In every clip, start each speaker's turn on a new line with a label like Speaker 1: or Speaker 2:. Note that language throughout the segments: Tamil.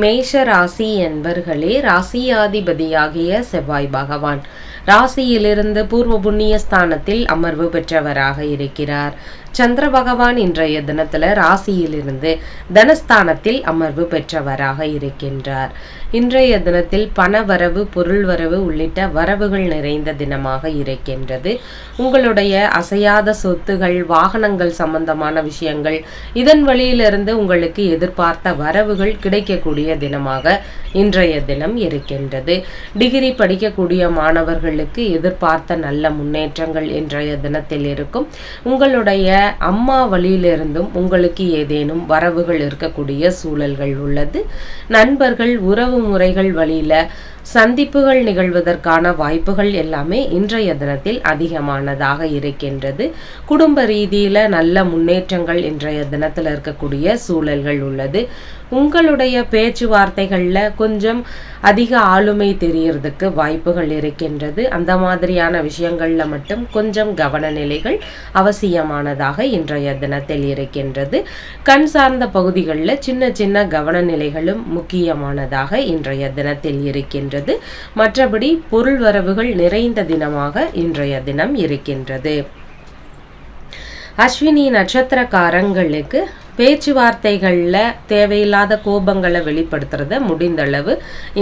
Speaker 1: மேஷ ராசி என்பர்களே ராசியாதிபதியாகிய செவ்வாய் பகவான். ராசியிலிருந்து பூர்வ புண்ணிய ஸ்தானத்தில் அமர்வு பெற்றவராக இருக்கிறார். சந்திர பகவான் இன்றைய தினத்துல ராசியிலிருந்து தனஸ்தானத்தில் அமர்வு பெற்றவராக இருக்கின்றார். இன்றைய தினத்தில் பண வரவு பொருள் வரவு உள்ளிட்ட வரவுகள் நிறைந்த தினமாக இருக்கின்றது. உங்களுடைய அசையாத சொத்துகள் வாகனங்கள் சம்பந்தமான விஷயங்கள் இதன் வழியிலிருந்து உங்களுக்கு எதிர்பார்த்த வரவுகள் கிடைக்கக்கூடிய தினமாக இன்றைய தினம் இருக்கின்றது. டிகிரி படிக்கக்கூடிய மாணவர்களுக்கு எதிர்பார்த்த நல்ல முன்னேற்றங்கள் இன்றைய தினத்தில் இருக்கும். உங்களுடைய அம்மா வழியிலிருந்தும் உங்களுக்கு ஏதேனும் வரவுகள் இருக்கக்கூடிய சூழல்கள் உள்ளது. நண்பர்கள் உறவு முறைகள் வழியில சந்திப்புகள் நிகழ்வதற்கான வாய்ப்புகள் எல்லாமே இன்றைய தினத்தில் அதிகமானதாக இருக்கின்றது. குடும்ப ரீதியில நல்ல முன்னேற்றங்கள் இன்றைய தினத்தில் இருக்கக்கூடிய சூழல்கள் உள்ளது. உங்களுடைய பேச்சுவார்த்தைகளில் கொஞ்சம் அதிக ஆளுமை தெரியறதுக்கு வாய்ப்புகள் இருக்கின்றது. அந்த மாதிரியான விஷயங்கள்ல மட்டும் கொஞ்சம் கவன நிலைகள் அவசியமானதாக இன்றைய தினத்தில் இருக்கின்றது. கண் சார்ந்த பகுதிகளில் சின்ன சின்ன கவன நிலைகளும் முக்கியமானதாக இன்றைய தினத்தில் இருக்கின்றது. மற்றபடி பொருள் வரவுகள் நிறைந்த தினமாக இன்றைய தினம் இருக்கின்றது. அஸ்வினி நட்சத்திரக்காரங்களுக்கு பேச்சுவார்த்தைகளில் தேவையில்லாத கோபங்களை வெளிப்படுத்துறத முடிந்தளவு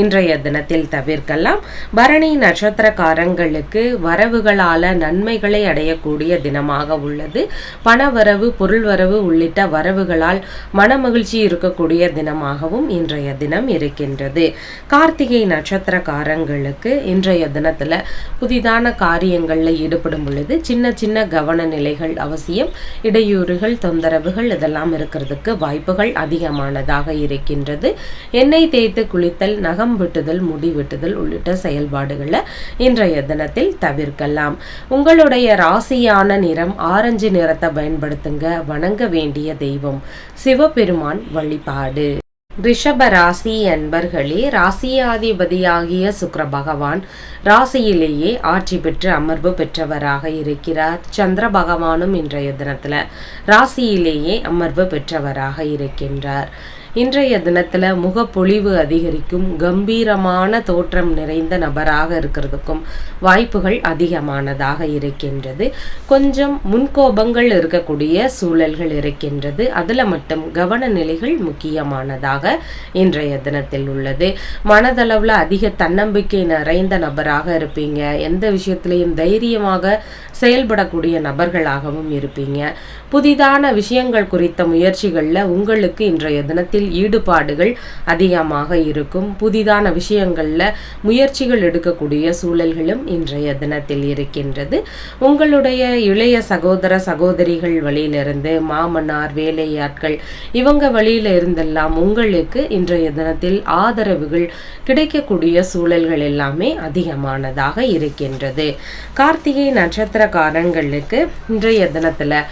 Speaker 1: இன்றைய தினத்தில் தவிர்க்கலாம். பரணி நட்சத்திரக்காரங்களுக்கு வரவுகளால் நன்மைகளை அடையக்கூடிய தினமாக உள்ளது. பணவரவு பொருள் வரவு உள்ளிட்ட வரவுகளால் மனமகிழ்ச்சி இருக்கக்கூடிய தினமாகவும் இன்றைய தினம் இருக்கின்றது. கார்த்திகை நட்சத்திரக்காரங்களுக்கு இன்றைய தினத்தில் புதிதான காரியங்களில் ஈடுபடும் பொழுது சின்ன சின்ன கவன நிலைகள் அவசியம் இடையூறுகள் தொந்தரவுகள் இதெல்லாம் இருக்கிறதுக்கு வாய்ப்புகள் அதிகமானதாக இருக்கின்றது. எண்ணெய் தேய்த்து குளித்தல் நகம் வெட்டுதல் முடி வெட்டுதல் உள்ளிட்ட செயல்பாடுகளை இன்றைய தினத்தில் தவிர்க்கலாம். உங்களுடைய ராசியான நிறம் ஆரஞ்சு நிறத்தை பயன்படுத்துங்க. வணங்க வேண்டிய தெய்வம் சிவபெருமான் வழிபாடு. ரிஷப ராசி அன்பர்களே ராசியாதிபதியாகிய சுக்கர பகவான் ராசியிலேயே ஆட்சி பெற்று அமர்வு பெற்றவராக இருக்கிறார். சந்திர பகவானும் இன்றைய தினத்துல ராசியிலேயே அமர்வு பெற்றவராக இருக்கின்றார். இன்றைய தினத்தில் முகப்பொழிவு அதிகரிக்கும் கம்பீரமான தோற்றம் நிறைந்த நபராக இருக்கிறதுக்கும் வாய்ப்புகள் அதிகமானதாக இருக்கின்றது. கொஞ்சம் முன்கோபங்கள் இருக்கக்கூடிய சூழல்கள் இருக்கின்றது. அதில் மட்டும் கவன நிலைகள் முக்கியமானதாக இன்றைய தினத்தில் உள்ளது. மனதளவில் அதிக தன்னம்பிக்கை நிறைந்த நபராக இருப்பீங்க. எந்த விஷயத்திலையும் தைரியமாக செயல்படக்கூடிய நபர்களாகவும் இருப்பீங்க. புதிதான விஷயங்கள் குறித்த முயற்சிகளில் உங்களுக்கு இன்றைய தினத்தில் ஈடுபாடுகள் அதிகமாக இருக்கும். புதிதான விஷயங்களில் முயற்சிகள் எடுக்கக்கூடிய சூழல்களும் இன்றைய தினத்தில் இருக்கின்றது. உங்களுடைய இளைய சகோதர சகோதரிகள் வழியிலிருந்து மாமனார் வேலையாட்கள் இவங்க வழியில இருந்தெல்லாம் உங்களுக்கு இன்றைய தினத்தில் ஆதரவுகள் கிடைக்கக்கூடிய சூழல்கள் எல்லாமே அதிகமானதாக இருக்கின்றது. கார்த்திகை நட்சத்திரக்காரங்களுக்கு இன்றைய தினத்துல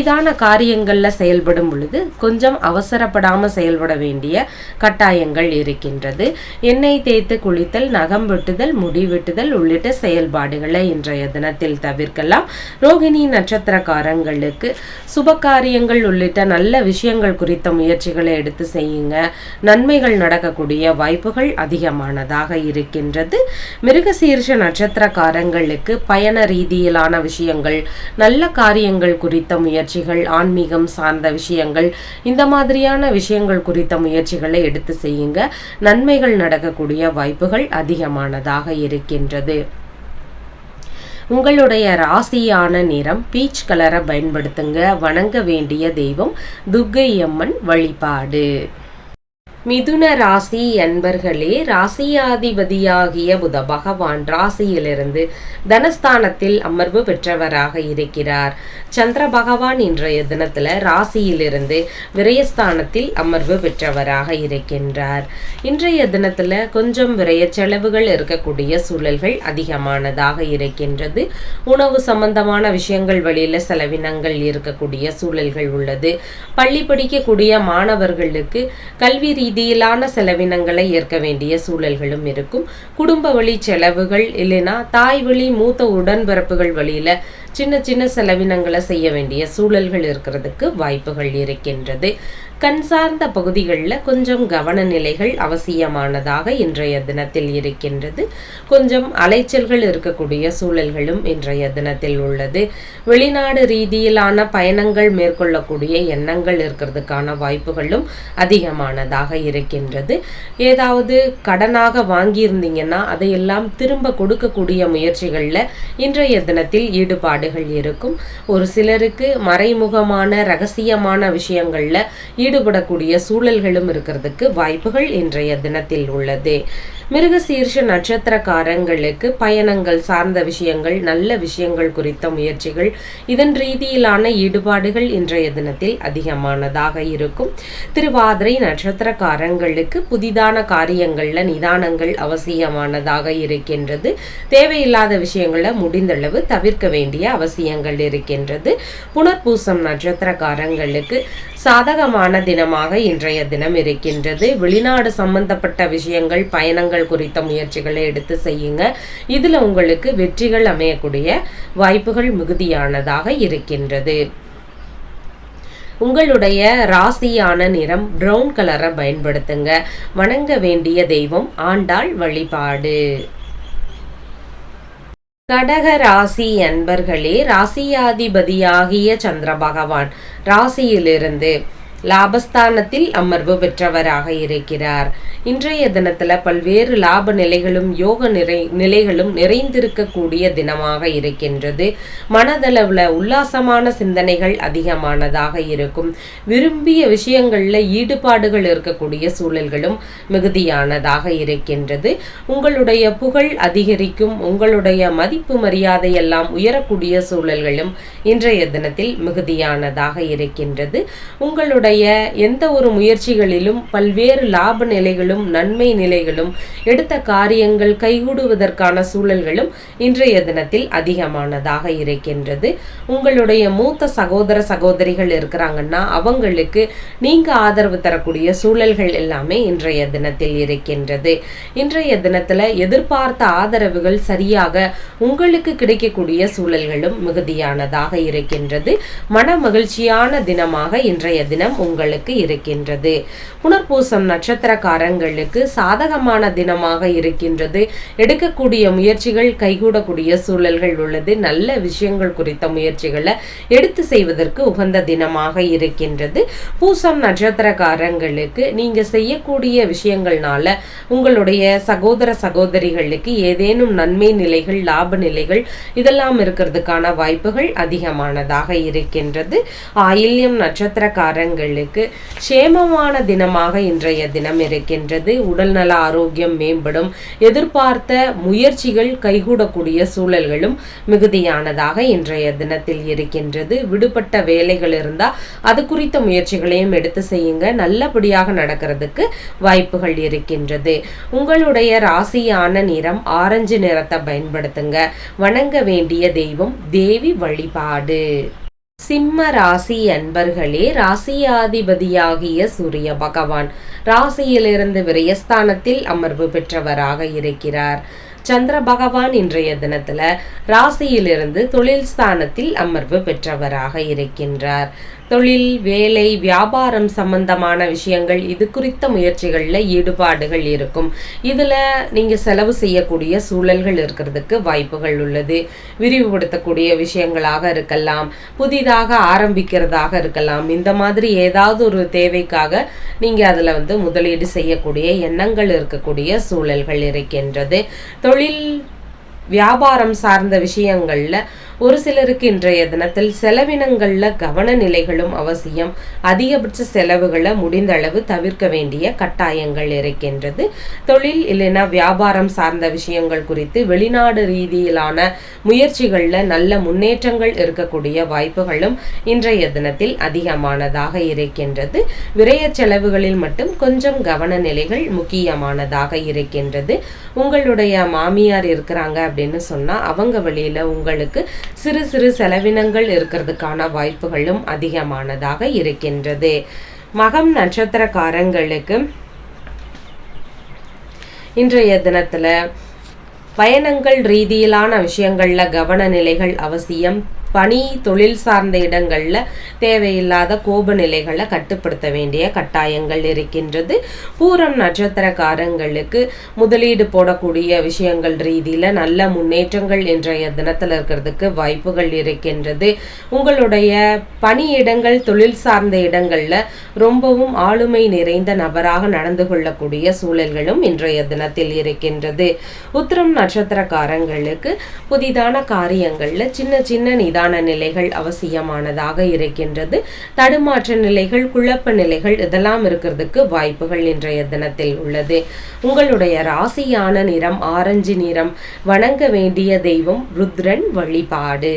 Speaker 1: புதிதான காரியங்களில் செயல்படும் பொழுது கொஞ்சம் அவசரப்படாமல் செயல்பட வேண்டிய கட்டாயங்கள் இருக்கின்றது. எண்ணெய் தேய்த்து குளித்தல் நகம் வெட்டுதல் முடி வெட்டுதல் உள்ளிட்ட செயல்பாடுகளை இன்றைய தினத்தில் தவிர்க்கலாம். ரோகிணி நட்சத்திரக்காரங்களுக்கு சுப காரியங்கள் உள்ளிட்ட நல்ல விஷயங்கள் குறித்த முயற்சிகளை எடுத்து செய்யுங்க. நன்மைகள் நடக்கக்கூடிய வாய்ப்புகள் அதிகமானதாக இருக்கின்றது. மிருகசீர்ஷ நட்சத்திரக்காரங்களுக்கு பயண ரீதியிலான விஷயங்கள் நல்ல காரியங்கள் குறித்த முயற்சி முயற்சிகள் ஆன்மீகம் சார்ந்த விஷயங்கள் இந்த மாதிரியான விஷயங்கள் குறித்த முயற்சிகளை எடுத்து செய்யுங்க. நன்மைகள் நடக்கக்கூடிய வாய்ப்புகள் அதிகமானதாக இருக்கின்றது. உங்களுடைய ராசியான நிறம் பீச் கலரை பயன்படுத்துங்க. வணங்க வேண்டிய தெய்வம் துர்க்கை அம்மன் வழிபாடு. மிதுன ராசி அன்பர்களே ராசியாதிபதியாகிய புத பகவான் ராசியிலிருந்து தனஸ்தானத்தில் அமர்வு பெற்றவராக இருக்கிறார். சந்திர பகவான் இன்றைய தினத்தில் ராசியிலிருந்து விரயஸ்தானத்தில் அமர்வு பெற்றவராக இருக்கின்றார். இன்றைய தினத்துல கொஞ்சம் விரய செலவுகள் இருக்கக்கூடிய சூழல்கள் அதிகமானதாக இருக்கின்றது. உணவு சம்பந்தமான விஷயங்கள் வழியில செலவினங்கள் இருக்கக்கூடிய சூழல்கள் உள்ளது. பள்ளி படிக்கக்கூடிய மாணவர்களுக்கு கல்வி ரீதியிலான செலவினங்களை ஏற்க வேண்டிய சூழல்களும் இருக்கும். குடும்ப வழி செலவுகள் இல்லைன்னா தாய் வழி மூத்த உடன்பிறப்புகள் வழியில சின்ன சின்ன செலவினங்களை செய்ய வேண்டிய சூழல்கள் இருக்கிறதுக்கு வாய்ப்புகள் இருக்கின்றது. கண் சார்ந்த பகுதிகளில் கொஞ்சம் கவன நிலைகள் அவசியமானதாக இன்றைய தினத்தில் இருக்கின்றது. கொஞ்சம் அலைச்சல்கள் இருக்கக்கூடிய சூழல்களும் இன்றைய தினத்தில் உள்ளது. வெளிநாடு ரீதியிலான பயணங்கள் மேற்கொள்ளக்கூடிய எண்ணங்கள் இருக்கிறதுக்கான வாய்ப்புகளும் அதிகமானதாக இருக்கின்றது. ஏதாவது கடனாக வாங்கியிருந்தீங்கன்னா அதையெல்லாம் திரும்ப கொடுக்கக்கூடிய முயற்சிகளில் இன்றைய தினத்தில் ஈடுபாடுகள் இருக்கும். ஒரு சிலருக்கு மறைமுகமான ரகசியமான விஷயங்களில் ஈடுபடக்கூடிய சூழல்களும் இருக்கிறதுக்கு வாய்ப்புகள் இன்றைய தினத்தில் உள்ளது. மிருகசீர்ஷ நட்சத்திரக்காரங்களுக்கு பயணங்கள் சார்ந்த விஷயங்கள் நல்ல விஷயங்கள் குறித்த முயற்சிகள் இதன் ரீதியிலான ஈடுபாடுகள் இன்றைய தினத்தில் அதிகமானதாக இருக்கும். திருவாதிரை நட்சத்திரக்காரங்களுக்கு புதிதான காரியங்களில் நிதானங்கள் அவசியமானதாக இருக்கின்றது. தேவையில்லாத விஷயங்களை முடிந்தளவு தவிர்க்க வேண்டிய அவசியங்கள் இருக்கின்றது. புனர்பூசம் நட்சத்திரக்காரங்களுக்கு சாதகமான தினமாக இன்றைய தினம் இருக்கின்றது. வெளிநாடு சம்பந்தப்பட்ட விஷயங்கள் பயணங்கள் குறித்த முயற்சிகளை எடுத்து செய்யுங்க. இதில் உங்களுக்கு வெற்றிகள் அமையக்கூடிய வாய்ப்புகள் மிகுதியானதாக இருக்கின்றது. உங்களுடைய ராசியான நிறம் ப்ரௌன் கலரை பயன்படுத்துங்க. வணங்க வேண்டிய தெய்வம் ஆண்டாள் வழிபாடு. கடக ராசி அன்பர்களே ராசியாதிபதியாகிய சந்திர பகவான் ராசியிலிருந்து லாபஸ்தானத்தில் அமர்வு பெற்றவராக இருக்கிறார். இன்றைய தினத்துல பல்வேறு லாப நிலைகளும் யோக நிறை நிலைகளும் நிறைந்திருக்கக்கூடிய தினமாக இருக்கின்றது. மனதளவில் உல்லாசமான சிந்தனைகள் அதிகமானதாக இருக்கும். விரும்பிய விஷயங்களில் ஈடுபாடுகள் இருக்கக்கூடிய சூழல்களும் மிகுதியானதாக இருக்கின்றது. உங்களுடைய புகழ் அதிகரிக்கும் உங்களுடைய மதிப்பு மரியாதை எல்லாம் உயரக்கூடிய சூழல்களும் இன்றைய தினத்தில் மிகுதியானதாக இருக்கின்றது. உங்களுடைய எந்த ஒரு முயற்சிகளிலும் பல்வேறு லாப நிலைகளும் நன்மை நிலைகளும் எடுத்த காரியங்கள் கைகூடுவதற்கான சூழல்களும் இன்றைய தினத்தில் அதிகமானதாக இருக்கின்றது. உங்களுடைய மூத்த சகோதர சகோதரிகள் இருக்கிறாங்கன்னா அவங்களுக்கு நீங்க ஆதரவு தரக்கூடிய சூழல்கள் எல்லாமே இன்றைய தினத்தில் இருக்கின்றது. இன்றைய தினத்துல எதிர்பார்த்த ஆதரவுகள் சரியாக உங்களுக்கு கிடைக்கக்கூடிய சூழல்களும் மிகுதியானதாக இருக்கின்றது. மன மகிழ்ச்சியான தினமாக இன்றைய தினம் உங்களுக்கு இருக்கின்றது. புனர்பூசம் நட்சத்திரக்காரங்களுக்கு சாதகமான தினமாக இருக்கின்றது. எடுக்கக்கூடிய முயற்சிகள் கைகூடக்கூடிய சூழல்கள் உள்ளது. நல்ல விஷயங்கள் குறித்த முயற்சிகளை எடுத்து செய்வதற்கு உகந்த தினமாக இருக்கின்றது. பூசம் நட்சத்திரக்காரங்களுக்கு நீங்க செய்யக்கூடிய விஷயங்கள்னால உங்களுடைய சகோதர சகோதரிகளுக்கு ஏதேனும் நன்மை நிலைகள் லாப நிலைகள் இதெல்லாம் இருக்கிறதுக்கான வாய்ப்புகள் அதிகமானதாக இருக்கின்றது. ஆயில்யம் நட்சத்திரக்காரங்களுக்கு சேமமான தினமாக இன்றைய தினம் இருக்கின்றது. உடல்நல ஆரோக்கியம் மேம்படும். எதிர்பார்த்த முயற்சிகள் கைகூடக்கூடிய சூழல்களும் மிகுதியானதாக இன்றைய தினத்தில் இருக்கின்றது. விடுபட்ட வேலைகள் இருந்தால் அது குறித்த முயற்சிகளையும் எடுத்து செய்யுங்க. நல்லபடியாக நடக்கிறதுக்கு வாய்ப்புகள் இருக்கின்றது. உங்களுடைய ராசியான நிறம் ஆரஞ்சு நிறத்தை பயன்படுத்துங்க. வணங்க வேண்டிய தெய்வம் தேவி வழிபாடு. சிம்ம ராசி அன்பர்களே ராசியாதிபதியாகிய சூரிய பகவான் ராசியிலிருந்து விரயஸ்தானத்தில் அமர்வு பெற்றவராக இருக்கிறார். சந்திர பகவான் இன்றைய தினத்துல ராசியிலிருந்து தொழில் ஸ்தானத்தில் அமர்வு பெற்றவராக இருக்கின்றார். தொழில் வேலை வியாபாரம் சம்பந்தமான விஷயங்கள் இது குறித்த முயற்சிகளில் ஈடுபாடுகள் இருக்கும். இதில் நீங்கள் செலவு செய்யக்கூடிய சூழல்கள் இருக்கிறதுக்கு வாய்ப்புகள் உள்ளது. விரிவுபடுத்தக்கூடிய விஷயங்களாக இருக்கலாம் புதிதாக ஆரம்பிக்கிறதாக இருக்கலாம். இந்த மாதிரி ஏதாவது ஒரு தேவைக்காக நீங்கள் அதில் வந்து முதலீடு செய்யக்கூடிய எண்ணங்கள் இருக்கக்கூடிய சூழல்கள் இருக்கின்றது. தொழில் வியாபாரம் சார்ந்த விஷயங்களில் ஒரு சிலருக்கு இன்றைய தினத்தில் செலவினங்களில் கவன நிலைகளும் அவசியம். அதிகபட்ச செலவுகளை முடிந்த அளவு தவிர்க்க வேண்டிய கட்டாயங்கள் இருக்கின்றது. தொழில் இல்லைன்னா வியாபாரம் சார்ந்த விஷயங்கள் குறித்து வெளிநாடு ரீதியிலான முயற்சிகளில் நல்ல முன்னேற்றங்கள் இருக்கக்கூடிய வாய்ப்புகளும் இன்றைய தினத்தில் அதிகமானதாக இருக்கின்றது. விரைய செலவுகளில் மட்டும் கொஞ்சம் கவன நிலைகள் முக்கியமானதாக இருக்கின்றது. உங்களுடைய மாமியார் இருக்கிறாங்க அப்படின்னு சொன்னால் அவங்க வழியில் உங்களுக்கு சிறு சிறு செலவினங்கள் இருக்கிறதுக்கான வாய்ப்புகளும் அதிகமானதாக இருக்கின்றது. மகம் நட்சத்திரக்காரங்களுக்கு இன்றைய தினத்தில் பயணங்கள் ரீதியிலான விஷயங்களில் கவன நிலைகள் அவசியம். பணி தொழில் சார்ந்த இடங்களில் தேவையில்லாத கோப நிலைகளை கட்டுப்படுத்த வேண்டிய கட்டாயங்கள் இருக்கின்றது. பூரம் நட்சத்திரக்காரங்களுக்கு முதலீடு போடக்கூடிய விஷயங்கள் ரீதியில் நல்ல முன்னேற்றங்கள் இன்றைய தினத்தில் இருக்கிறதுக்கு வாய்ப்புகள் இருக்கின்றது. உங்களுடைய பணியிடங்கள் தொழில் சார்ந்த இடங்களில் ரொம்பவும் ஆளுமை நிறைந்த நபராக நடந்து கொள்ளக்கூடிய சூழல்களும் இன்றைய தினத்தில் இருக்கின்றது. உத்திரம் நட்சத்திரக்காரங்களுக்கு புதிதான காரியங்களில் சின்ன சின்ன நிதான நிலைகள் அவசியமானதாக இருக்கின்றது. தடுமாற்ற நிலைகள் குழப்ப நிலைகள் இதெல்லாம் இருக்கிறதுக்கு வாய்ப்புகள் இன்றைய தினத்தில் உள்ளது. உங்களுடைய ராசியான நிறம் ஆரஞ்சு நிறம் வணங்க வேண்டிய தெய்வம் ருத்ரன் வழிபாடு.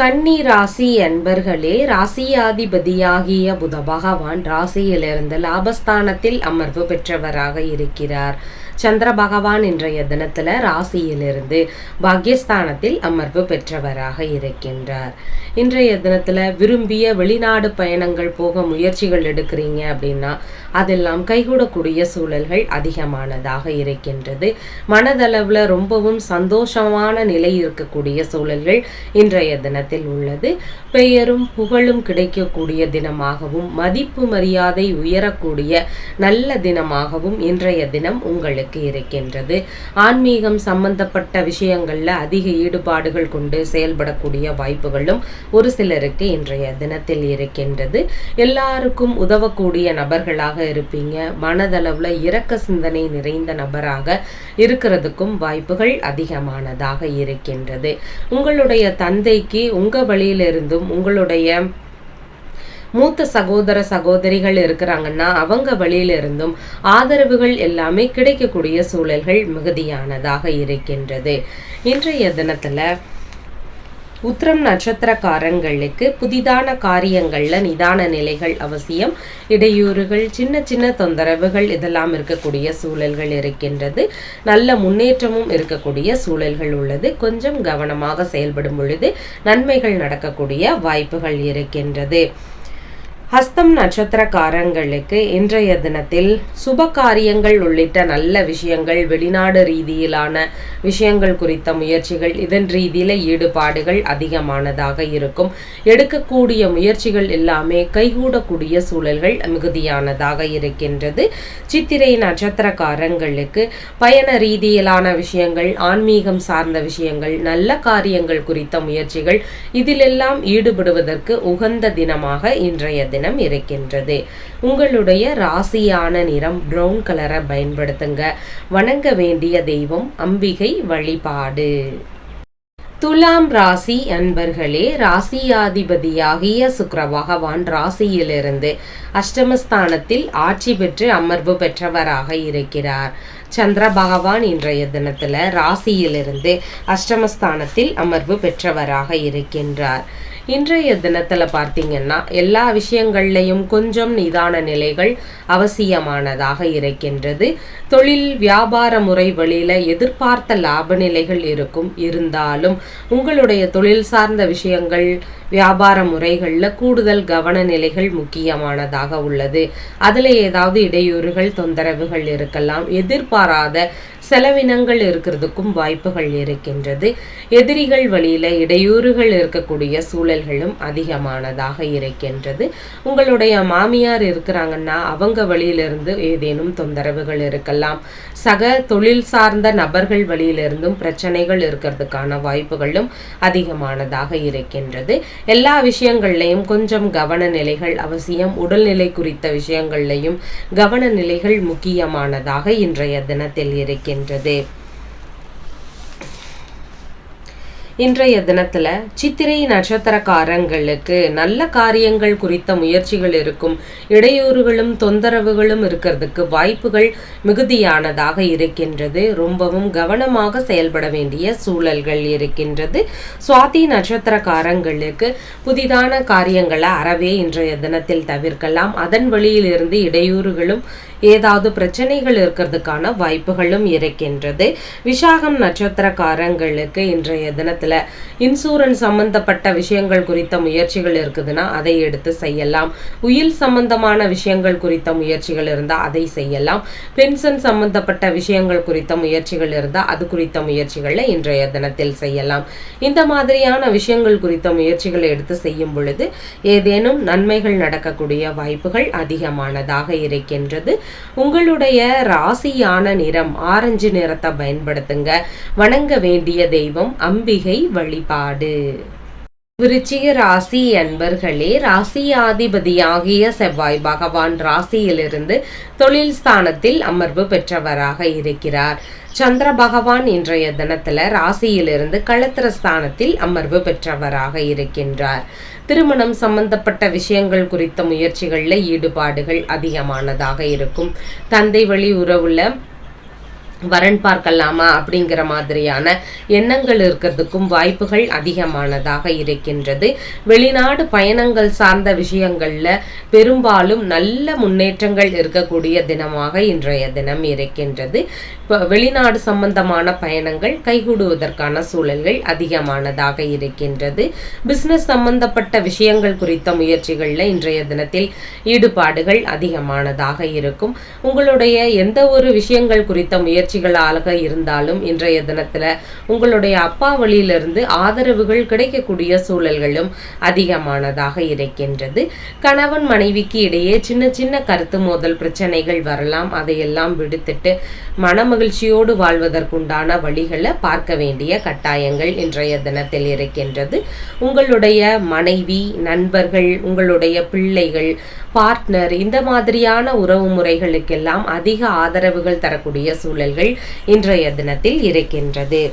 Speaker 1: கன்னி ராசி என்பர்களே ராசியாதிபதியாகிய புத பகவான் ராசியிலிருந்து லாபஸ்தானத்தில் அமர்வு பெற்றவராக இருக்கிறார். சந்திர பகவான் இன்றைய தினத்துல ராசியிலிருந்து பாக்யஸ்தானத்தில் அமர்வு பெற்றவராக இருக்கின்றார். இன்றைய தினத்துல விரும்பிய வெளிநாடு பயணங்கள் போக முயற்சிகள் எடுக்கிறீங்க அப்படின்னா அதெல்லாம் கைகூடக்கூடிய சூழல்கள் அதிகமானதாக இருக்கின்றது. மனதளவில் ரொம்பவும் சந்தோஷமான நிலை இருக்கக்கூடிய சூழல்கள் இன்றைய தினத்தில் உள்ளது. பெயரும் புகழும் கிடைக்கக்கூடிய தினமாகவும் மதிப்பு மரியாதை உயரக்கூடிய நல்ல தினமாகவும் இன்றைய தினம் உங்களுக்கு இருக்கின்றது. ஆன்மீகம் சம்பந்தப்பட்ட விஷயங்களில் அதிக ஈடுபாடுகள் கொண்டு செயல்படக்கூடிய வாய்ப்புகளும் ஒரு சிலருக்கு இன்றைய தினத்தில் இருக்கின்றது. எல்லாருக்கும் உதவக்கூடிய நபர்களாக இருப்பீங்க. மனதளவுல இரக்க சிந்தனை நிறைந்த நபராக இருக்கிறதுக்கும் வாய்ப்புகள் அதிகமானதாக இருக்கின்றது. உங்களுடைய தந்தைக்கு உங்க வழியிலிருந்தும் உங்களுடைய மூத்த சகோதர சகோதரிகள் இருக்கிறாங்கன்னா அவங்க வழியில இருந்தும் ஆதரவுகள் எல்லாமே கிடைக்கக்கூடிய சூழல்கள் மிகுதியானதாக இருக்கின்றது. இன்றைய தினத்தில் உத்திரம் நட்சத்திரக்காரங்களுக்கு புதிதான காரியங்களில் நிதான நிலைகள் அவசியம். இடையூறுகள் சின்ன சின்ன தொந்தரவுகள் இதெல்லாம் இருக்கக்கூடிய சூழல்கள் இருக்கின்றது. நல்ல முன்னேற்றமும் இருக்கக்கூடிய சூழல்கள் உள்ளது. கொஞ்சம் கவனமாக செயல்படும் பொழுது நன்மைகள் நடக்கக்கூடிய வாய்ப்புகள் இருக்கின்றது. ஹஸ்தம் நட்சத்திரக்காரங்களுக்கு இன்றைய தினத்தில் சுப காரியங்கள் உள்ளிட்ட நல்ல விஷயங்கள் வெளிநாடு ரீதியிலான விஷயங்கள் குறித்த முயற்சிகள் இதன் ரீதியில ஈடுபாடுகள் அதிகமானதாக இருக்கும். எடுக்கக்கூடிய முயற்சிகள் எல்லாமே கைகூடக்கூடிய சூழல்கள் மிகுதியானதாக இருக்கின்றது. சித்திரை நட்சத்திரக்காரங்களுக்கு பயண ரீதியிலான விஷயங்கள் ஆன்மீகம் சார்ந்த விஷயங்கள் நல்ல காரியங்கள் குறித்த முயற்சிகள் இதிலெல்லாம் ஈடுபடுவதற்கு உகந்த தினமாக இன்றைய தினம். தினம் இருக்கின்றது. உங்களுடைய ராசியான நிறம் ப்ரௌன் கலரை பயன்படுத்துங்க. வணங்க வேண்டிய தெய்வம் அம்பிகை வழிபாடு. துலாம் ராசி அன்பர்களே ராசியாதிபதியாகிய சுக்கர பகவான் ராசியிலிருந்து அஷ்டமஸ்தானத்தில் ஆட்சி பெற்று அமர்வு பெற்றவராக இருக்கிறார். சந்திர பகவான் இன்றைய தினத்தில் ராசியிலிருந்து அஷ்டமஸ்தானத்தில் அமர்வு பெற்றவராக இருக்கின்றார். இன்றைய தினத்துல பார்த்தீங்கன்னா எல்லா விஷயங்கள்லையும் கொஞ்சம் நிதான நிலைகள் அவசியமானதாக இருக்கின்றது. தொழில் வியாபார முறை வழியில எதிர்பார்த்த லாப நிலைகள் இருக்கும். இருந்தாலும் உங்களுடைய தொழில் சார்ந்த விஷயங்கள் வியாபார முறைகளில் கூடுதல் கவன நிலைகள் முக்கியமானதாக உள்ளது. அதில் ஏதாவது இடையூறுகள் தொந்தரவுகள் இருக்கலாம். எதிர்பாராத செலவினங்கள் இருக்கிறதுக்கும் வாய்ப்புகள் இருக்கின்றது. எதிரிகள் வழியில் இடையூறுகள் இருக்கக்கூடிய சூழல்களும் அதிகமானதாக இருக்கின்றது. உங்களுடைய மாமியார் இருக்கிறாங்கன்னா அவங்க வழியிலிருந்து ஏதேனும் தொந்தரவுகள் இருக்கலாம். சக தொழில் சார்ந்த நபர்கள் வழியிலிருந்தும் பிரச்சனைகள் இருக்கிறதுக்கான வாய்ப்புகளும் அதிகமானதாக இருக்கின்றது. எல்லா விஷயங்கள்லையும் கொஞ்சம் கவன நிலைகள் அவசியம். உடல்நிலை குறித்த விஷயங்கள்லையும் கவன நிலைகள் முக்கியமானதாக இன்றைய தினத்தில் இருக்கின்றது. இன்றைய தினத்துல சித்திரை நட்சத்திரக்காரங்களுக்கு நல்ல காரியங்கள் குறித்த முயற்சிகள் இருக்கும். இடையூறுகளும் தொந்தரவுகளும் இருக்கிறதுக்கு வாய்ப்புகள் மிகுதியானதாக இருக்கின்றது. ரொம்பவும் கவனமாக செயல்பட வேண்டிய சூழல்கள் இருக்கின்றது. சுவாதி நட்சத்திரக்காரங்களுக்கு புதிதான காரியங்களை அறவே இன்றைய தினத்தில் தவிர்க்கலாம். அதன் வழியிலிருந்து இடையூறுகளும் ஏதாவது பிரச்சனைகள் இருக்கிறதுக்கான வாய்ப்புகளும் இருக்கின்றது. விசாகம் நட்சத்திரக்காரங்களுக்கு இன்றைய தினத்துல இன்சூரன்ஸ் சம்பந்தப்பட்ட விஷயங்கள் குறித்த முயற்சிகள் இருக்குதுன்னா அதை எடுத்து செய்யலாம். உயில் சம்பந்தமான விஷயங்கள் குறித்த முயற்சிகள் இருந்தால் அதை செய்யலாம். பென்ஷன் சம்பந்தப்பட்ட விஷயங்கள் குறித்த முயற்சிகள் இருந்தால் அது குறித்த முயற்சிகளை இன்றைய தினத்தில் செய்யலாம். இந்த மாதிரியான விஷயங்கள் குறித்த முயற்சிகளை எடுத்து செய்யும் பொழுது ஏதேனும் நன்மைகள் நடக்கக்கூடிய வாய்ப்புகள் அதிகமானதாக இருக்கின்றது. உங்களுடைய ராசியான நிறம் ஆரஞ்சு நிறத்தை பயன்படுத்துங்க. வணங்க வேண்டிய தெய்வம் அம்பிகை வழிபாடு. விருச்சிக ராசி அன்பர்களே ராசியாதிபதியாகிய செவ்வாய் பகவான் ராசியிலிருந்து தொழில் ஸ்தானத்தில் அமர்வு பெற்றவராக இருக்கிறார். சந்திர பகவான் இன்றைய தினத்துல ராசியிலிருந்து களத்திர ஸ்தானத்தில் அமர்வு பெற்றவராக இருக்கின்றார். திருமணம் சம்பந்தப்பட்ட விஷயங்கள் குறித்த முயற்சிகளில் ஈடுபாடுகள் அதிகமானதாக இருக்கும். தந்தை வழி உறவுல வரன் பார்க்கலாமா அப்படிங்கிற மாதிரியான எண்ணங்கள் இருக்கிறதுக்கும் வாய்ப்புகள் அதிகமானதாக இருக்கின்றது. வெளிநாடு பயணங்கள் சார்ந்த விஷயங்களில் பெரும்பாலும் நல்ல முன்னேற்றங்கள் இருக்கக்கூடிய தினமாக இன்றைய தினம் இருக்கின்றது. இப்போ வெளிநாடு சம்பந்தமான பயணங்கள் கைகூடுவதற்கான சூழல்கள் அதிகமானதாக இருக்கின்றது. பிஸ்னஸ் சம்பந்தப்பட்ட விஷயங்கள் குறித்த முயற்சிகளில் இன்றைய தினத்தில் ஈடுபாடுகள் அதிகமானதாக இருக்கும். உங்களுடைய எந்த ஒரு விஷயங்கள் குறித்த முயற்சி முயற்சிகளாக இருந்தாலும் இன்றைய தினத்துல உங்களுடைய அப்பா வழியிலிருந்து ஆதரவுகள் கிடைக்கக்கூடிய சூழல்களும் அதிகமானதாக இருக்கின்றது. கணவன் மனைவிக்கு இடையே சின்ன சின்ன கருத்து மோதல் பிரச்சனைகள் வரலாம். அதையெல்லாம் விடுத்துட்டு மனமகிழ்ச்சியோடு வாழ்வதற்குண்டான வழிகளை பார்க்க வேண்டிய கட்டாயங்கள் இன்றைய தினத்தில் இருக்கின்றது. உங்களுடைய மனைவி நண்பர்கள் உங்களுடைய பிள்ளைகள் பார்ட்னர் இந்த மாதிரியான உறவு முறைகளுக்கெல்லாம் அதிக ஆதரவுகள் தரக்கூடிய சூழல்கள் இன்றைய தினத்தில் இருக்கின்றது.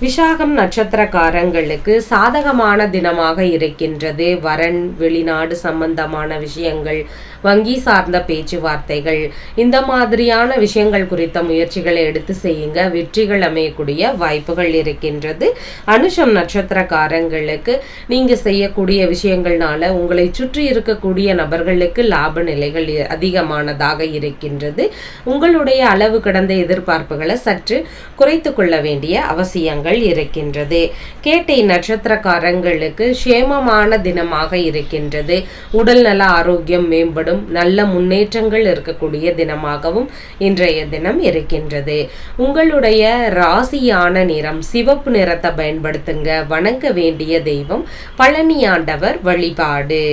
Speaker 1: விஷாகம் நட்சத்திரக்காரங்களுக்கு சாதகமான தினமாக இருக்கின்றது. வரன் வெளிநாடு சம்பந்தமான விஷயங்கள் வங்கி சார்ந்த பேச்சுவார்த்தைகள். இந்த மாதிரியான விஷயங்கள் குறித்த முயற்சிகளை எடுத்து செய்யுங்க. வெற்றிகள் அமையக்கூடிய வாய்ப்புகள் இருக்கின்றது. அனுஷம் நட்சத்திரக்காரங்களுக்கு நீங்க செய்யக்கூடிய விஷயங்கள்னால உங்களை சுற்றி இருக்கக்கூடிய நபர்களுக்கு லாப நிலைகள் அதிகமானதாக இருக்கின்றது. உங்களுடைய அளவு கடந்த எதிர்பார்ப்புகளை சற்று குறைத்து கொள்ள வேண்டிய அவசியங்கள் இருக்கின்றது. கேட்டை நட்சத்திரக்காரங்களுக்கு சேமமான தினமாக இருக்கின்றது. உடல்நல ஆரோக்கியம் மேம்படும் நல்ல முன்னேற்றங்கள் இருக்கக்கூடிய தினமாகவும் இன்றைய தினம் இருக்கின்றது. உங்களுடைய ராசியான நிறம் சிவப்பு நிறத்தை பயன்படுத்துங்க. வணங்க வேண்டிய தெய்வம் பழனியாண்டவர் வழிபாடு.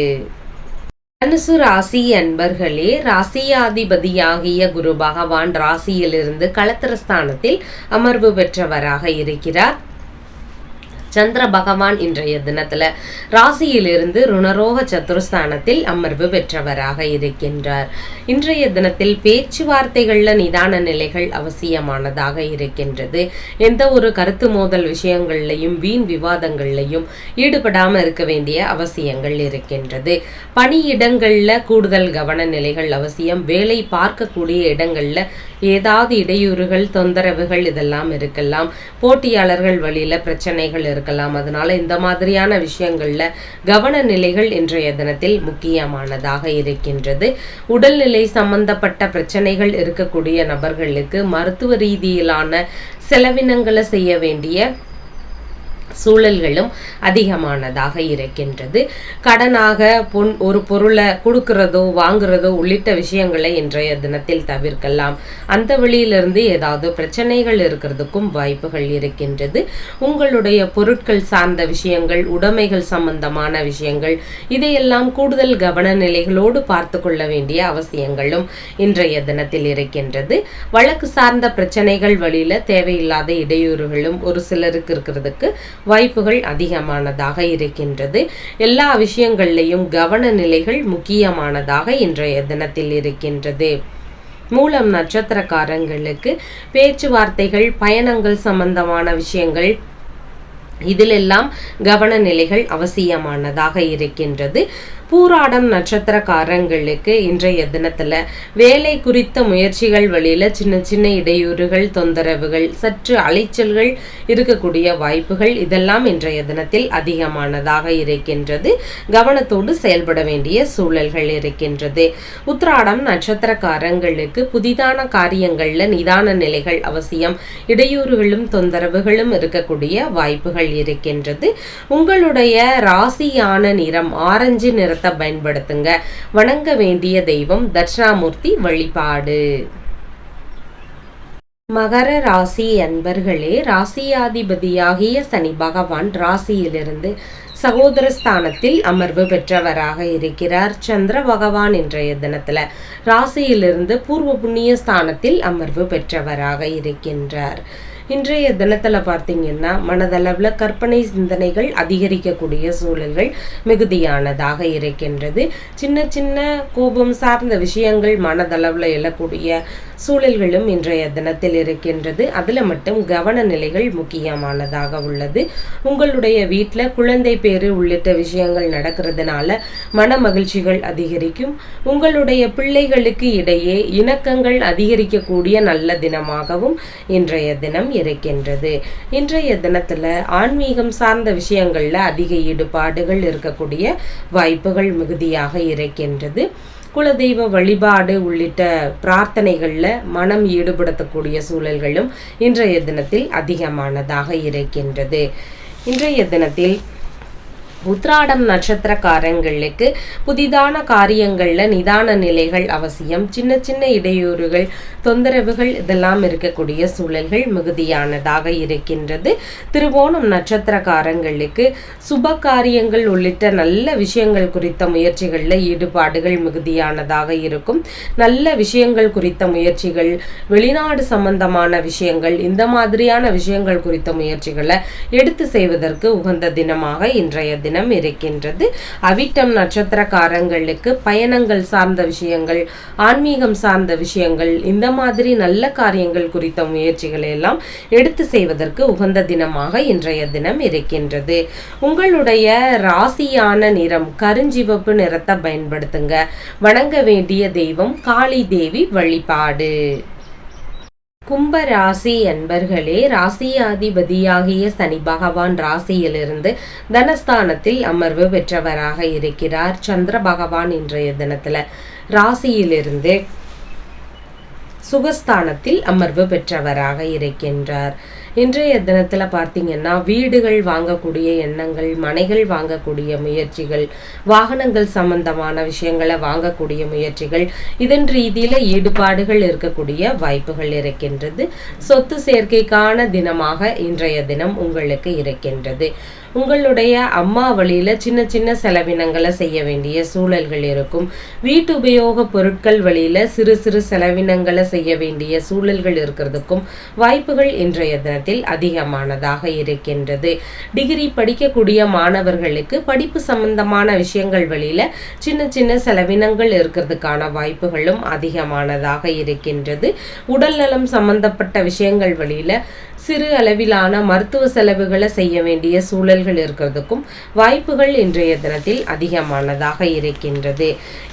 Speaker 1: தனுசு ராசி அன்பர்களே ராசியாதிபதியாகிய குரு பகவான் ராசியிலிருந்து களத்திரஸ்தானத்தில் அமர்வு பெற்றவராக இருக்கிறார். சந்திர பகவான் இன்றைய தினத்துல ராசியிலிருந்து ருணரோக சத்துருஸ்தானத்தில் அமர்வு பெற்றவராக இருக்கின்றார். இன்றைய தினத்தில் பேச்சுவார்த்தைகள்ல நிதான நிலைகள் அவசியமானதாக இருக்கின்றது. எந்த ஒரு கருத்து மோதல் விஷயங்கள்லையும் வீண் விவாதங்கள்லையும் ஈடுபடாம இருக்க வேண்டிய அவசியங்கள் இருக்கின்றது. பணியிடங்கள்ல கூடுதல் கவன நிலைகள் அவசியம். வேலை பார்க்கக்கூடிய இடங்கள்ல ஏதாவது இடையூறுகள் தொந்தரவுகள் இதெல்லாம் இருக்கலாம். போட்டியாளர்கள் வழியில பிரச்சனைகள் இருக்கலாம் இருக்கலாம். அதனால இந்த மாதிரியான விஷயங்கள்ல கவன நிலைகள் இன்றைய தினத்தில் முக்கியமானதாக இருக்கின்றது. உடல்நிலை சம்பந்தப்பட்ட பிரச்சனைகள் இருக்கக்கூடிய நபர்களுக்கு மருத்துவ ரீதியிலான செலவினங்களை செய்ய வேண்டிய சூழல்களும் அதிகமானதாக இருக்கின்றது. கடனாக பொன் ஒரு பொருளை கொடுக்கிறதோ வாங்குறதோ உள்ளிட்ட விஷயங்களை இன்றைய தினத்தில் தவிர்க்கலாம். அந்த வழியிலிருந்து ஏதாவது பிரச்சனைகள் இருக்கிறதுக்கும் வாய்ப்புகள் இருக்கின்றது. உங்களுடைய பொருட்கள் சார்ந்த விஷயங்கள் உடைமைகள் சம்பந்தமான விஷயங்கள் இதையெல்லாம் கூடுதல் கவன நிலைகளோடு பார்த்து கொள்ள வேண்டிய அவசியங்களும் இன்றைய தினத்தில் இருக்கின்றது. வழக்கு சார்ந்த பிரச்சனைகள் வழியில தேவையில்லாத இடையூறுகளும் ஒரு சிலருக்கு இருக்கிறதுக்கு வாய்ப்புகள் அதிகமானதாக இருக்கின்றது. எல்லா விஷயங்கள்லையும் கவன நிலைகள் முக்கியமானதாக இன்றைய தினத்தில் இருக்கின்றது. மூலம் நட்சத்திரக்காரங்களுக்கு பேச்சுவார்த்தைகள் பயணங்கள் சம்பந்தமான விஷயங்கள் இதிலெல்லாம் கவன நிலைகள் அவசியமானதாக இருக்கின்றது. பூராடம் நட்சத்திரக்காரங்களுக்கு இன்றைய தினத்தில் வேலை குறித்த முயற்சிகள் வழியில் சின்ன சின்ன இடையூறுகள் தொந்தரவுகள் சற்று அலைச்சல்கள் இருக்கக்கூடிய வாய்ப்புகள் இதெல்லாம் இன்றைய தினத்தில் அதிகமானதாக இருக்கின்றது. கவனத்தோடு செயல்பட வேண்டிய சூழல்கள் இருக்கின்றது. உத்ராடம் நட்சத்திரக்காரங்களுக்கு புதிதான காரியங்களில் நிதான நிலைகள் அவசியம். இடையூறுகளும் தொந்தரவுகளும் இருக்கக்கூடிய வாய்ப்புகள் இருக்கின்றது. உங்களுடைய ராசியான நிறம் ஆரஞ்சு நிறத்தை பயன்படுத்துங்க. வணங்க வேண்டிய தெய்வம் தட்சிணாமூர்த்தி வழிபாடு. மகர ராசி அன்பர்களே ராசியாதிபதியாகிய சனி பகவான் ராசியிலிருந்து சகோதர ஸ்தானத்தில் அமர்வு பெற்றவராக இருக்கிறார். சந்திர பகவான் இன்றைய தினத்துல ராசியிலிருந்து பூர்வ புண்ணிய ஸ்தானத்தில் அமர்வு பெற்றவராக இருக்கின்றார். இன்றைய தினத்தில் பார்த்தீங்கன்னா மனதளவில் கற்பனை சிந்தனைகள் அதிகரிக்கக்கூடிய சூழல்கள் மிகுதியானதாக இருக்கின்றது. சின்ன சின்ன கோபம் சார்ந்த விஷயங்கள் மனதளவில் எழக்கூடிய சூழல்களும் இன்றைய தினத்தில் இருக்கின்றது. அதில் மட்டும் கவன நிலைகள் முக்கியமானதாக உள்ளது. உங்களுடைய வீட்டில் குழந்தை பேரு உள்ளிட்ட விஷயங்கள் நடக்கிறதுனால மன மகிழ்ச்சிகள் அதிகரிக்கும். உங்களுடைய பிள்ளைகளுக்கு இடையே இணக்கங்கள் அதிகரிக்கக்கூடிய நல்ல தினமாகவும் இன்றைய தினம் இருக்கின்றது இன்றைய தினத்தில் ஆன்மீகம் சார்ந்த விஷயங்களில் அதிக ஈடுபாடுகள் இருக்கக்கூடிய வாய்ப்புகள் மிகுதியாக இருக்கின்றது குலதெய்வ வழிபாடு உள்ளிட்ட பிரார்த்தனைகளில் மனம் ஈடுபடுத்தக்கூடிய சூழல்களும் இன்றைய தினத்தில் அதிகமானதாக இருக்கின்றது இன்றைய தினத்தில் உத்ராடம் நட்சத்திரக்காரங்களுக்கு புதிதான காரியங்களில் நிதான நிலைகள் அவசியம். சின்ன சின்ன இடையூறுகள் தொந்தரவுகள் இதெல்லாம் இருக்கக்கூடிய சூழல்கள் மிகுதியானதாக இருக்கின்றது. திருவோணம் நட்சத்திரக்காரங்களுக்கு சுப காரியங்கள் உள்ளிட்ட நல்ல விஷயங்கள் குறித்த முயற்சிகளில் ஈடுபாடுகள் மிகுதியானதாக இருக்கும். நல்ல விஷயங்கள் குறித்த முயற்சிகள் வெளிநாடு சம்பந்தமான விஷயங்கள் இந்த மாதிரியான விஷயங்கள் குறித்த முயற்சிகளை எடுத்து செய்வதற்கு உகந்த தினமாக இன்றைய தினம் தினம் இருக்கின்றது. அவிட்டம் நட்சத்திரக்காரங்களுக்கு பயணங்கள் சார்ந்த விஷயங்கள் ஆன்மீகம் சார்ந்த விஷயங்கள் இந்த மாதிரி நல்ல காரியங்கள் குறித்த முயற்சிகளை எல்லாம் எடுத்து செய்வதற்கு உகந்த தினமாக இன்றைய தினம் இருக்கின்றது. உங்களுடைய ராசியான நிறம் கருஞ்சிவப்பு நிறத்தை பயன்படுத்துங்க. வணங்க வேண்டிய தெய்வம் காளி தேவி வழிபாடு. கும்ப ராசி என்பர்களே ராசியாதிபதியாகிய சனி பகவான் ராசியிலிருந்து தனஸ்தானத்தில் அமர்வு பெற்றவராக இருக்கிறார். சந்திர பகவான் இன்றைய தினத்துல ராசியிலிருந்து சுகஸ்தானத்தில் அமர்வு பெற்றவராக இருக்கின்றார். இன்றைய தினத்தில் பார்த்தீங்கன்னா வீடுகள் வாங்கக்கூடிய எண்ணங்கள் மனைகள் வாங்கக்கூடிய முயற்சிகள் வாகனங்கள் சம்பந்தமான விஷயங்களை வாங்கக்கூடிய முயற்சிகள் இதன் ரீதியில் ஈடுபாடுகள் இருக்கக்கூடிய வாய்ப்புகள் இருக்கின்றது. சொத்து சேர்க்கைக்கான தினமாக இன்றைய தினம் உங்களுக்கு இருக்கின்றது. உங்களுடைய அம்மா வழியில் சின்ன சின்ன செலவினங்களை செய்ய வேண்டிய சூழல்கள் இருக்கும். வீட்டு உபயோக பொருட்கள் வழியில் சிறு சிறு செலவினங்களை செய்ய வேண்டிய சூழல்கள் இருக்கிறதுக்கும் வாய்ப்புகள் இன்றைய தினத்தில் அதிகமானதாக இருக்கின்றது. டிகிரி படிக்கக்கூடிய மாணவர்களுக்கு படிப்பு சம்பந்தமான விஷயங்கள் வழியில் சின்ன சின்ன செலவினங்கள் இருக்கிறதுக்கான வாய்ப்புகளும் அதிகமானதாக இருக்கின்றது. உடல் நலம் சம்பந்தப்பட்ட விஷயங்கள் வழியில் சிறு அளவிலான மருத்துவ செலவுகளை செய்ய வேண்டிய சூழல் சூழல்கள் இருக்கிறதுக்கும் வாய்ப்புகள் இன்றைய தினத்தில் அதிகமானதாக இருக்கின்றது.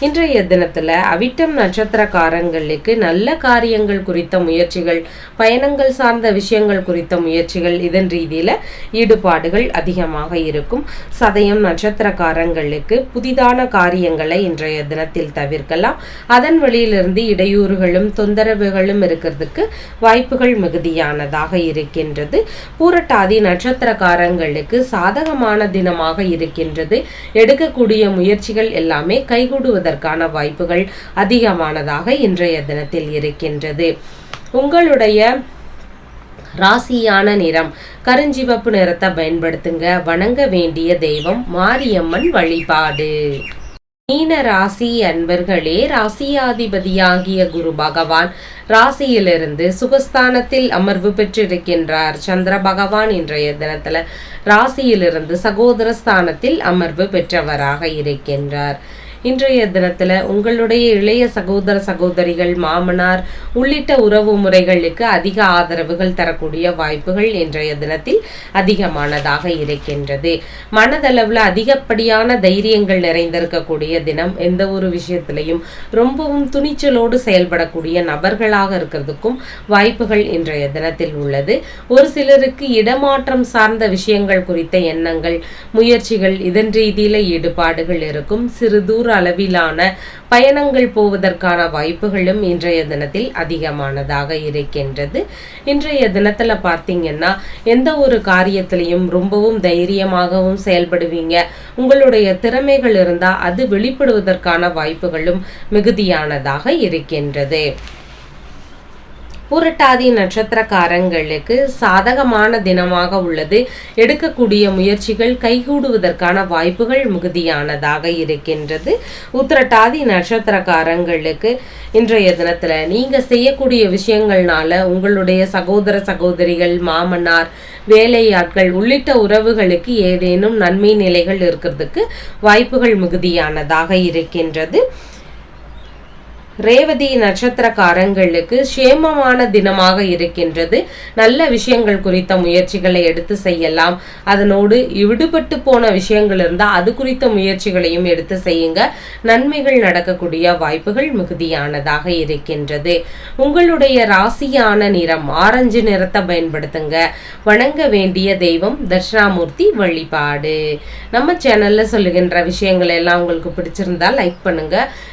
Speaker 1: இன்றைய தினத்தில் அவிட்டம் நட்சத்திரக்காரங்களுக்கு நல்ல காரியங்கள் குறித்த முயற்சிகள் பயணங்கள் சார்ந்த விஷயங்கள் குறித்த முயற்சிகள் இதன் ரீதியில் ஈடுபாடுகள் அதிகமாக இருக்கும். சதயம் நட்சத்திரக்காரங்களுக்கு புதிதான காரியங்களை இன்றைய தினத்தில் தவிர்க்கலாம். அதன் வழியிலிருந்து இடையூறுகளும் தொந்தரவுகளும் இருக்கிறதுக்கு வாய்ப்புகள் மிகுதியானதாக இருக்கின்றது. பூரட்டாதி நட்சத்திரக்காரங்களுக்கு சாதகமான தினமாக இருக்கின்றது. எடுக்கக்கூடிய முயற்சிகள் எல்லாமே கைகூடுவதற்கான வாய்ப்புகள் அதிகமானதாக இன்றைய தினத்தில் இருக்கின்றது. உங்களுடைய ராசியான நிறம் கருஞ்சிவப்பு நிறத்தை பயன்படுத்துங்க. வணங்க வேண்டிய தெய்வம் மாரியம்மன் வழிபாடு. மீன ராசி அன்பர்களே ராசியாதிபதியாகிய குரு பகவான் ராசியிலிருந்து சுகஸ்தானத்தில் அமர்வு பெற்றிருக்கின்றார். சந்திர பகவான் இன்றைய தினத்துல ராசியிலிருந்து சகோதர ஸ்தானத்தில் அமர்வு பெற்றவராக இருக்கின்றார். இன்றைய தினத்தில் உங்களுடைய இளைய சகோதர சகோதரிகள் மாமனார் உள்ளிட்ட உறவு முறைகளுக்கு அதிக ஆதரவுகள் தரக்கூடிய வாய்ப்புகள் இன்றைய தினத்தில் அதிகமானதாக இருக்கின்றது. மனதளவில் அதிகப்படியான தைரியங்கள் நிறைந்திருக்கக்கூடிய தினம். எந்த ஒரு விஷயத்திலையும் ரொம்பவும் துணிச்சலோடு செயல்படக்கூடிய நபர்களாக இருக்கிறதுக்கும் வாய்ப்புகள் இன்றைய தினத்தில் உள்ளது. ஒரு சிலருக்கு இடமாற்றம் சார்ந்த விஷயங்கள் குறித்த எண்ணங்கள் முயற்சிகள் இதன் ரீதியில ஈடுபாடுகள் இருக்கும். சிறு தூர அளவிலான பயணங்கள் போவதற்கான வாய்ப்புகளும் இன்றைய தினத்தில் அதிகமானதாக இருக்கின்றது. இன்றைய தினத்துல பார்த்தீங்கன்னா எந்த ஒரு காரியத்திலையும் ரொம்பவும் தைரியமாகவும் செயல்படுவீங்க. உங்களுடைய திறமைகள் இருந்தால் அது வெளிப்படுவதற்கான வாய்ப்புகளும் மிகுதியானதாக இருக்கின்றது. புரட்டாதி நட்சத்திரக்காரங்களுக்கு சாதகமான தினமாக உள்ளது. எடுக்கக்கூடிய முயற்சிகள் கைகூடுவதற்கான வாய்ப்புகள் மிகுதியானதாக இருக்கின்றது. உத்திரட்டாதி நட்சத்திரக்காரங்களுக்கு இன்றைய தினத்தில் நீங்கள் செய்யக்கூடிய விஷயங்கள்னால உங்களுடைய சகோதர சகோதரிகள் மாமனார் வேலையாட்கள் உள்ளிட்ட உறவுகளுக்கு ஏதேனும் நன்மை நிலைகள் இருக்கிறதுக்கு வாய்ப்புகள் மிகுதியானதாக இருக்கின்றது. ரேவதி நட்சத்திரக்காரங்களுக்கு சேமமான தினமாக இருக்கின்றது. நல்ல விஷயங்கள் குறித்த முயற்சிகளை எடுத்து செய்யலாம். அதனோடு விடுபட்டு போன விஷயங்கள் இருந்தால் அது குறித்த முயற்சிகளையும் எடுத்து செய்யுங்க. நன்மைகள் நடக்கக்கூடிய வாய்ப்புகள் மிகுதியானதாக இருக்கின்றது. உங்களுடைய ராசியான நிறம் ஆரஞ்சு நிறத்தை பயன்படுத்துங்க. வணங்க வேண்டிய தெய்வம் தட்சிணாமூர்த்தி வழிபாடு. நம்ம சேனல்ல சொல்லுகின்ற விஷயங்கள் எல்லாம் உங்களுக்கு பிடிச்சிருந்தா லைக் பண்ணுங்க.